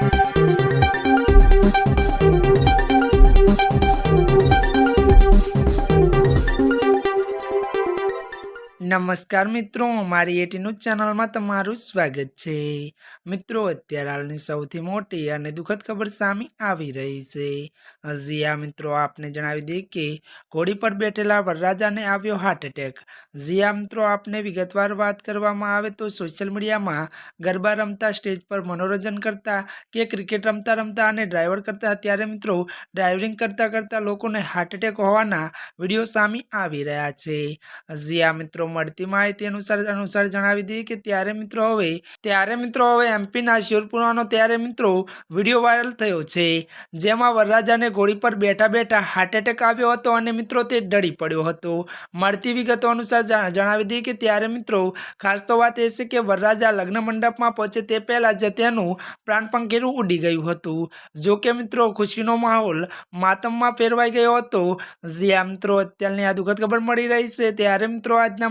Thank you. નમસ્કાર મિત્રો, મારી એટીનું ચેનલમાં તમારું સ્વાગત છે. મિત્રો, અત્યારે હાલની સૌથી મોટી અને દુઃખદ ખબર સામે આવી રહી છે. હજી મિત્રો, આપને જણાવી દઈએ કે ઘોડી પર બેઠેલા વરરાજાને આવ્યો હાર્ટ એટેક જી મિત્રો, આપને વિગતવાર વાત કરવામાં આવે તો સોશિયલ મીડિયામાં ગરબા રમતા સ્ટેજ પર મનોરંજન કરતા, કે ક્રિકેટ રમતા રમતા અને ડ્રાઈવર કરતા ત્યારે મિત્રો ડ્રાઇવિંગ કરતા કરતા લોકોને હાર્ટ એટેક હોવાના વીડિયો સામે આવી રહ્યા છે. હજી મિત્રો મળતી માહિતી અનુસાર અનુસાર જણાવી દઈએ કે ત્યારે મિત્રો હવે, ત્યારે મિત્રો હવે એમપીના શિવપુરાનો ત્યારે મિત્રો વીડિયો વાયરલ થયો છે, જેમાં વરરાજાને ઘોડી પર બેઠા બેઠા હાર્ટ એટેક આવ્યો હતો અને મિત્રો તે ડળી પડ્યો હતો. મળતી વિગતો અનુસાર જણાવી દઈએ કે ત્યારે મિત્રો ખાસ તો વાત એ છે કે વરરાજા લગ્ન મંડપમાં પહોંચે તે પહેલાં જ તેનું પ્રાણ પંખીરું ઉડી ગયું હતું. જો કે મિત્રો ખુશીનો માહોલ માતમમાં ફેરવાઈ ગયો હતો. જ્યાં મિત્રો અત્યારની આ દુઃખદ ખબર મળી રહી છે, ત્યારે મિત્રો આજના